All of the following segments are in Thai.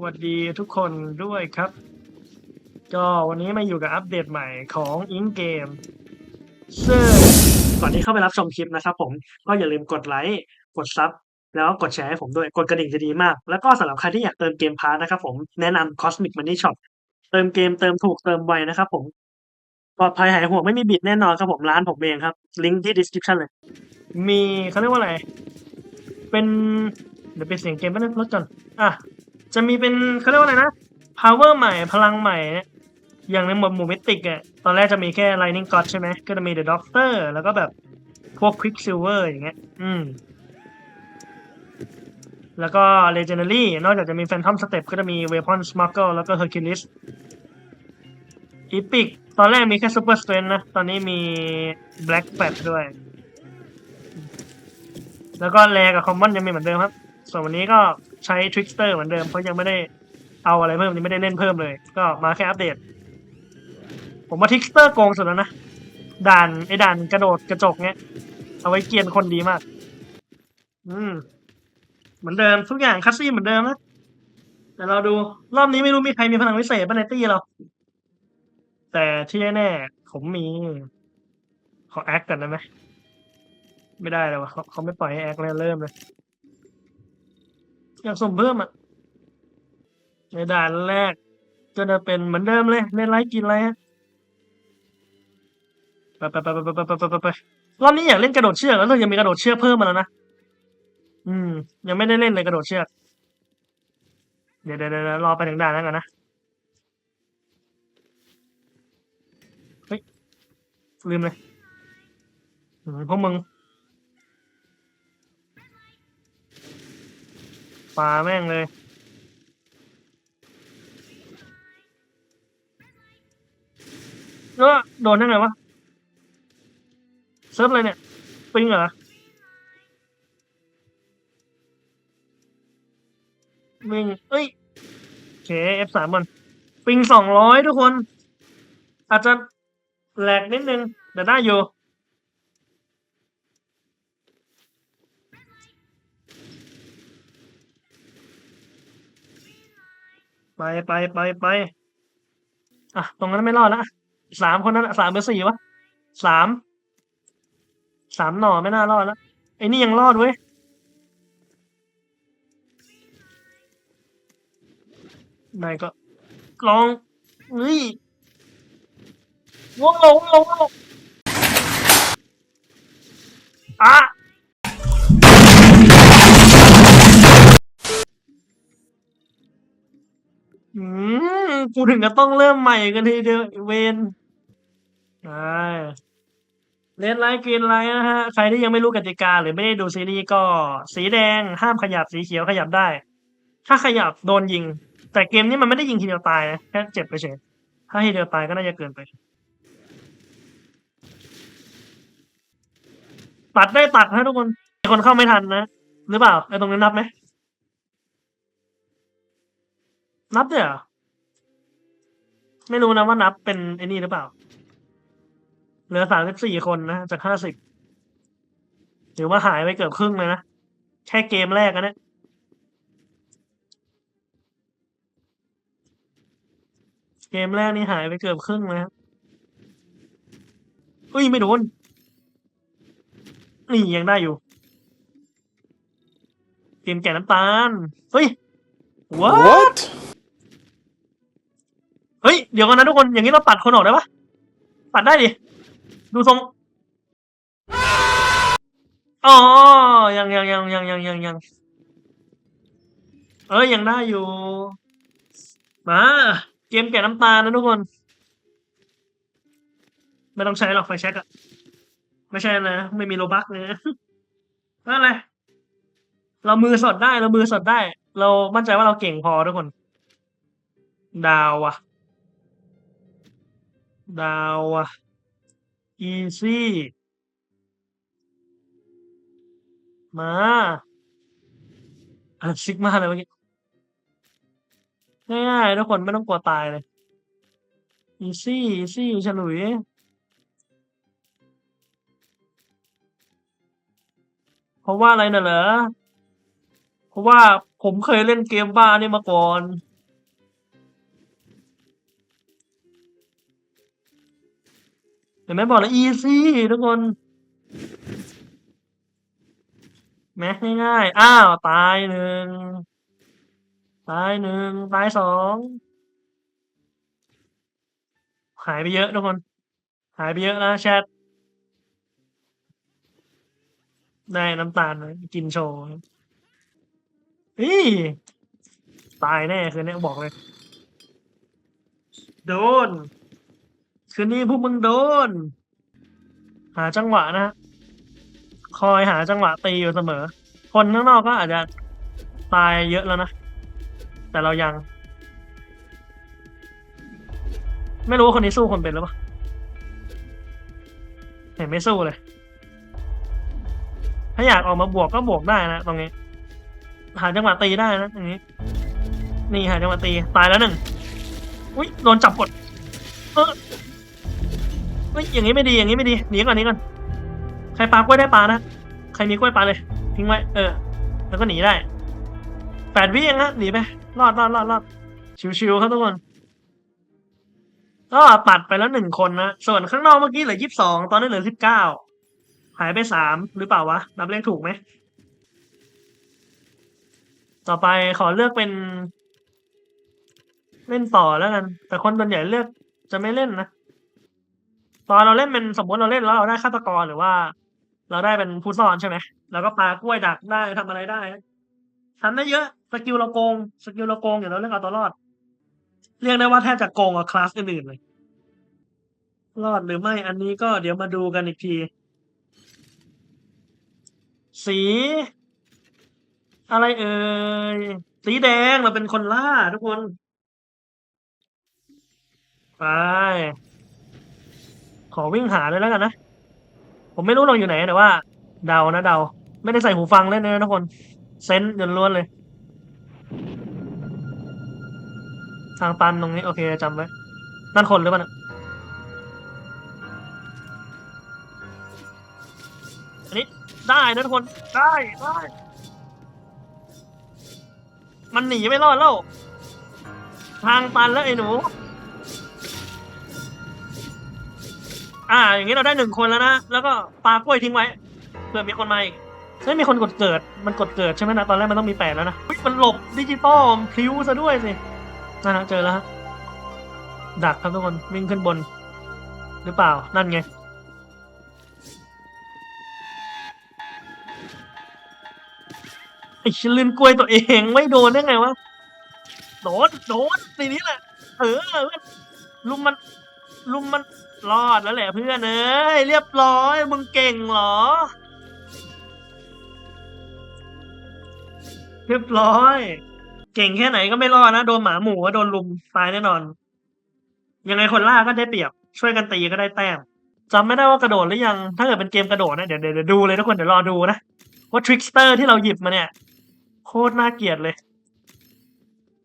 สวัสดีทุกคนด้วยครับ ก็วันนี้มาอยู่กับอัปเดตใหม่ของอิงเกมซึ่งก่อนที่เข้าไปรับชมคลิปนะครับผมก็อย่าลืมกดไลค์กดซับแล้วกดแชร์ให้ผมด้วยกดกระดิ่งจะดีมาก แล้วก็สำหรับใครที่อยากเติมเกมพาร์นะครับผมแนะนำ Cosmic Money Shop เติมเกมเติมถูกเติมไวนะครับผมปลอดภัยหายห่วงไม่มีบิดแน่นอนครับผมร้านผมเองครับ ลิงก์ที่ description เลย มีเขาเรียกว่าอะไร เป็นเดี๋ยวเป็นเสียงเกมแป๊บนึงลดก่อนอะ จะมีเป็นเขาเรียกว่าอะไรนะ power ใหม่พลังใหม่เนี่ยอย่างในหมวดหมู่มิติกอะตอนแรกจะมีแค่ lightning god ใช่ไหมก็จะมี the doctor แล้วก็แบบพวก quicksilver อย่างเงี้ย อืม แล้วก็ legendary นอกจากจะมี phantom step ก็จะมี weapon smuggle แล้วก็ hercules epic ตอนแรกมีแค่ super strength นะ ตอนนี้มี black fat ด้วย แล้วก็แรกับคอมมอนยังมีเหมือนเดิมครับ ส่วนวันนี้ก็ ใช้ทริกสเตอร์เหมือนเดิมเพราะยังไม่ได้เอาอะไรเพิ่มยังไม่ได้เล่นเพิ่มเลย ก็มาแค่อัปเดต ผมว่าทริกสเตอร์โกงสุดแล้วนะด่านไอ้ด่านกระโดดกระจกเนี้ย เอาไว้เกียนคนดีมาก อืม เหมือนเดิมทุกอย่างคัสซี่เหมือนเดิมนะแต่เราดูรอบนี้ไม่รู้มีใครมีพลังวิเศษบ้างในตี้เรา แต่ที่แน่ๆผมมี ขอแอคกันได้ไหมไม่ได้เลยวะเขาเขาไม่ปล่อยให้แอคเลยเริ่มเลย อยากสุ่มเพิ่มอะในด่านแรก ก็จะเป็นเหมือนเดิมเลยเล่นไลฟ์กินอะไรฮะไปไปไปไปไปไปไปไปไปรอบนี้อยากเล่นกระโดดเชือกแล้วเรายังมีกระโดดเชือกเพิ่มมาแล้วนะอืม ยังไม่ได้เล่นเลยกระโดดเชือก เดี๋ยวเดี๋ยวเดี๋ยวรอไปถึงด่านนั้นก่อนนะเฮ้ยลืมเลยอืมพวกมึง ปลาแม่งเลย แล้วโดนได้ไงวะ เซิร์ฟอะไรเนี่ย ปิงเหรอ วิ่ง เอ้ยโอเค F สามมัน ปิงสองร้อยทุกคน อาจจะแหลกนิดนึง แต่ได้อยู่ ไปไปไปไปอะตรงนั้นไม่รอดละสามคนนั้นอะสามเบอร์สี่วะสามสามหน่อไม่น่ารอดล้วไอ้นี่ยังรอดเว้ยนายก็ลองเฮ้ยว้าวว้าวว้าวอะ กูถึงจะต้องเริ่มใหม่กันทีเดียวเวนใช่เลนไลฟ์กินไลฟ์นะฮะ ใครที่ยังไม่รู้กติกาหรือไม่ได้ดูซีรีส์ก็ สีแดงห้ามขยับสีเขียวขยับได้ ถ้าขยับโดนยิง แต่เกมนี้มันไม่ได้ยิงทีเดียวตายนะแค่เจ็บไปเฉยถ้าทีเดียวตายก็น่าจะเกินไป ตัดได้ตัดนะทุกคนคนเข้าไม่ทันนะ หรือเปล่าไอ้ตรงนี้นับไหมนับเด้วยเหรอ ไม่รู้นะว่านับเป็นไอ้นี่หรือเปล่า เหลือสามสิบสี่คนนะจากห้าสิบถือว่าหายไปเกือบครึ่งเลยนะ แค่เกมแรกนะเนี่ยเกมแรกนี่หายไปเกือบครึ่งเลยครับอุ้ย ไม่โดน นี่ยังได้อยู่ เกมแก่น้ำตาล เฮ้ย what What? เฮ้ยเดี๋ยวกันนะทุกคน อย่างนี้เราปัดคนออกได้ปะปัดได้ดิ ดูทรง อ๋อ ยังยังยังยังยังยังยังเอ้ยยังได้อยู่ มา เกมแก่น้ำตาลนะทุกคน ไม่ต้องใช้หรอกไฟแช็กอะไม่ใช่นะ ไม่มีโลบักเลยนั่นแหละเรามือสดได้ เรามือสดได้ เรามั่นใจว่าเราเก่งพอทุกคน ดาวอะ ดาวอะอีซี่มาอะซิกมาเลยเมื่อกี้ง่ายๆทุกคนไม่ต้องกลัวตายเลยอีซี่อีซี่ฉลุยเพราะว่าอะไรน่ะเหรอ เพราะราะว่าผมเคยเล่นเกมบ้านี่มาก่อน ห็นไหมบอกแล้ว easy ทุกคนแม็กง่ายๆ อ้าว ตายหนึ่ง ตายหนึ่ง ตายสอง หายไปเยอะทุกคน หายไปเยอะนะแชท ได้น้ำตาลนะกินโชว์เฮ้ยตายแน่ คืนนี้บอกเลย โดน คืนนี้พวกมึงโดน หาจังหวะนะ คอยหาจังหวะตีอยู่เสมอ คนข้างนอกก็อาจจะตายเยอะแล้วนะ แต่เรายัง ไม่รู้ว่าคนนี้สู้คนเป็นหรือเปล่าเห็นไม่สู้เลย ถ้าอยากออกมาบวกก็บวกได้นะตรงนี้ หาจังหวะตีได้นะอย่างนี้ นี่หาจังหวะตี ตายแล้วหนึ่ง อุ้ยโดนจับกด เออ ฮ้ยอย่างนี้ไม่ดีอย่างนี้ไม่ดีหนีก่อนหนีก่อนใครปลากล้วยได้ปลานะใครมีกล้วยปลาเลยทิ้งไว้เออ แล้วก็หนีได้แปดวิเองนะหนีไปรอดรอดรอดรอดชิวๆครับทุกคนก็ตัดไปแล้วหนึ่งคนนะส่วนข้างนอกเมื่อกี้เหลือยี่สิบสองตอนนี้เหลือสิบเก้าหายไปสามหรือเปล่าวะนับเลขถูกไหมต่อไปขอเลือกเป็น เล่นต่อแล้วกัน แต่คนส่วนใหญ่เลือกจะไม่เล่นนะ ตอนเราเล่นเป็นสมมติเราเล่นแล้วเราได้ฆาตกรหรือว่า เราได้เป็นผู้ซ่อนใช่ไหมเราก็ปากล้วยดักได้ทำอะไรได้ทำได้เยอะสกิลเราโกงสกิลเราโกงอยู่แล้วเรื่องเอาตัวรอด เรียกได้ว่าแทบจะโกงกว่าคลาสอื่นๆเลย รอดหรือไม่อันนี้ก็เดี๋ยวมาดูกันอีกที สี อะไรเอ่ยสีแดงเราเป็นคนล่าทุกคน ไป ขอวิ่งหาเลยแล้วกันนะ ผมไม่รู้เราอยู่ไหนแต่ว่า เดานะเดา ไม่ได้ใส่หูฟังเล่นนะทุกคน เซนส์ล้วนๆเลย ทางตันตรงนี้ โอเคจำไว้นั่นคนหรือเปล่าอันนี้ได้นะทุกคน ได้ได้ มันหนีไม่รอดแล้ว ทางตันแล้วไอ้หนู อ่า อย่างนี้เราได้หนึ่งคนแล้วนะ แล้วก็ปากล้วยทิ้งไว้เผื่อมีคนมาอีกไม่มีคนกดเกิด มันกดเกิดใช่ไหมนะ ตอนแรกมันต้องมีแปดแล้วนะอุ๊ยมันหลบดิจิตอลพลิ้วซะด้วยสินั่นนะเจอแล้วฮะดักครับทุกคนวิ่งขึ้นบน หรือเปล่านั่นไง ไอ้ชิลืมกล้วยตัวเองไม่โดนได้ไงวะ โดน โดนทีนี้แหละ เออลุมมันลุมมัน รอดแล้วแหละเพื่อนเอ้ยเรียบร้อย มึงเก่งเหรอ เรียบร้อย เก่งแค่ไหนก็ไม่รอดนะ โดนหมาหมูก็โดนลุมตายแน่นอน ยังไงคนล่าก็ได้เปรียบ ช่วยกันตีก็ได้แต้มจำไม่ได้ว่ากระโดดหรือยัง ถ้าเกิดเป็นเกมกระโดดนะเดี๋ยวเดี๋ยวเดี๋ยวดูเลยทุกคนเดี๋ยวรอดูนะ ว่าทริกสเตอร์ที่เราหยิบมาเนี่ย โคตรน่าเกลียดเลย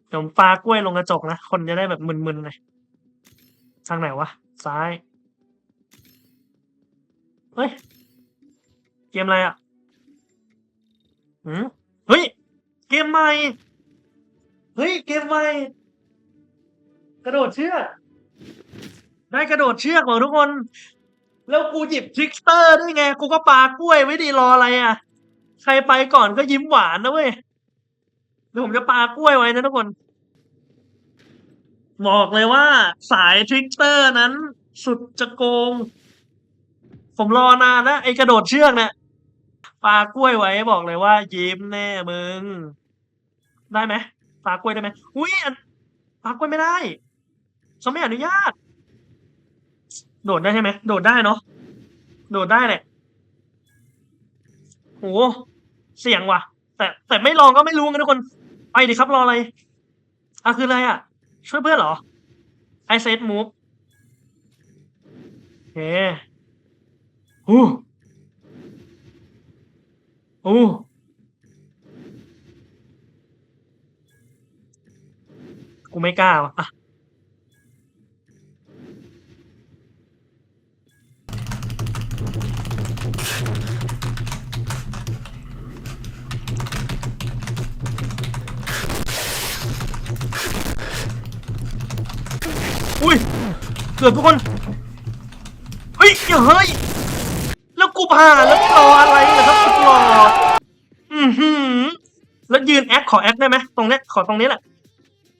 เดี๋ยวผมปากล้วยลงกระจกนะ คนจะได้แบบมึนๆเลย ทางไหนวะ ซ้าย เฮ้ย เกมอะไรอะหืมเฮ้ย เกมใหม่ เฮ้ย เกมใหม่ กระโดดเชือก ได้กระโดดเชือกของทุกคน แล้วกูหยิบทริกเตอร์ด้วยไง กูก็ปากล้วยไว้ดีรออะไรอะ ใครไปก่อนก็ยิ้มหวานนะเว้ยเดี๋ยวผมจะปากล้วยไว้นะทุกคน บอกเลยว่าสายทริกเตอร์นั้นสุดจะโกง ผมรอนานแล้วไอ้กระโดดเชือกเนี่ยปากล้วยไว้บอกเลยว่า ยิ้มแน่มึง ได้ไหมปากล้วยได้ไหมอุ้ยปากล้วยไม่ได้เขาไม่อนุญาต โดดได้ใช่ไหมโดดได้เนาะโดดได้แหละโหเสี่ยงว่ะ แต่แต่ไม่ลองก็ไม่รู้ไงทุกคน ไปดิครับรออะไรอะคืออะไรอะ ช่วยเพื่อนเหรอ I said move โอเคฮู้โอ้กูไม่กล้าอะ กือบทุกคนเฮ้ยเฮ้ยแล้วกูผ่านแล้วรออะไรเหรอครับสุดหล่ออือหือแล้วยืนแอคขอแอคได้ไหมตรงเนี้ยขอตรงนี้แหละ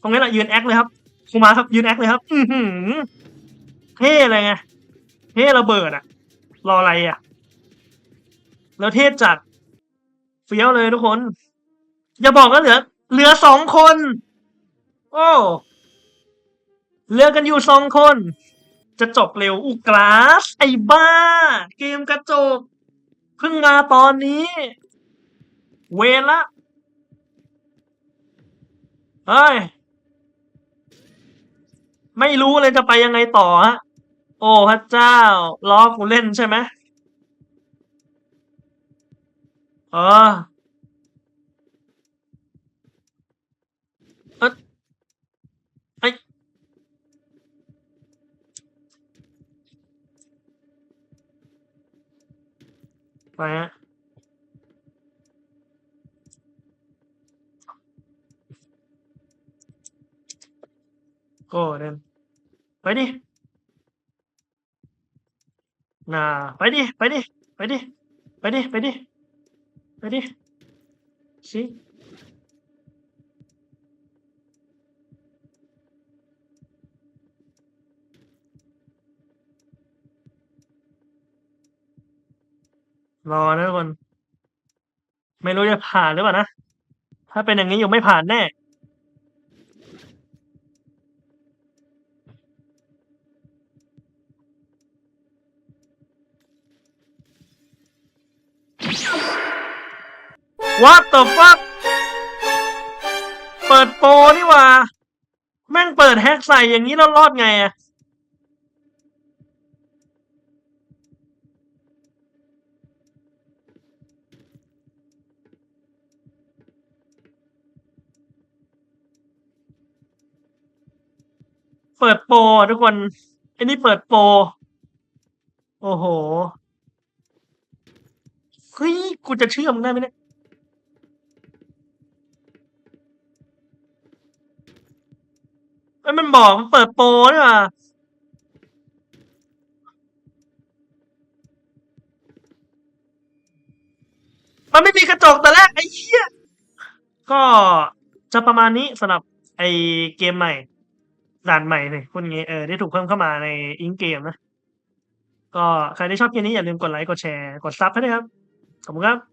ตรงนี้แหละยืนแอคเลยครับคูมาครับยืนแอคเลยครับ อือหือเท่เลยไงเท่ระเบิดอะรออะไรอะแล้วเท่จัดเฟี้ยวเลยทุกคน อย่าบอกว่าเหลือ เหลือสองคน โอ้เหลือกันอยู่สองคน จะจบเร็วอุกลาส ไอ้บ้า เกมกระจกเพิ่งมาตอนนี้ เวรละเฮ้ย ไม่รู้เลยจะไปยังไงต่อฮะ โอ้พระเจ้าล้อกูเล่นใช่ไหมเออเอะไอย ไปฮะโก้เดนไปดิน่าไปดิไปดิ ไปดิ ไปดิ ไปดิ ไปดิสิ รอนะทุกคน ไม่รู้จะผ่านหรือเปล่านะ ถ้าเป็นอย่างนี้อยู่ไม่ผ่านแน่ What the fuck เปิดโปรนี่หว่า แม่งเปิดแฮกใส่อย่างนี้แล้วรอดไงอะ เปิดโปรทุกคนไอ้นี่เปิดโปรโอ้โหเฮ้ยกูจะเชื่อมงได้ไหมเนี่ยเอ้มันบอกมันเปิดโปรนี่หว่ามันไม่มีกระจกแต่แรกไอ้เหี้ย ก็จะประมาณนี้สำหรับไอเกมใหม่ ด่านใหม่เลยพูดงี้เออที่ถูกเพิ่มเข้ามาในอิงเกมนะ ก็ใครที่ชอบเกมนี้อย่าลืมกดไลค์กดแชร์กดซับให้ด้วยครับ ขอบคุณครับ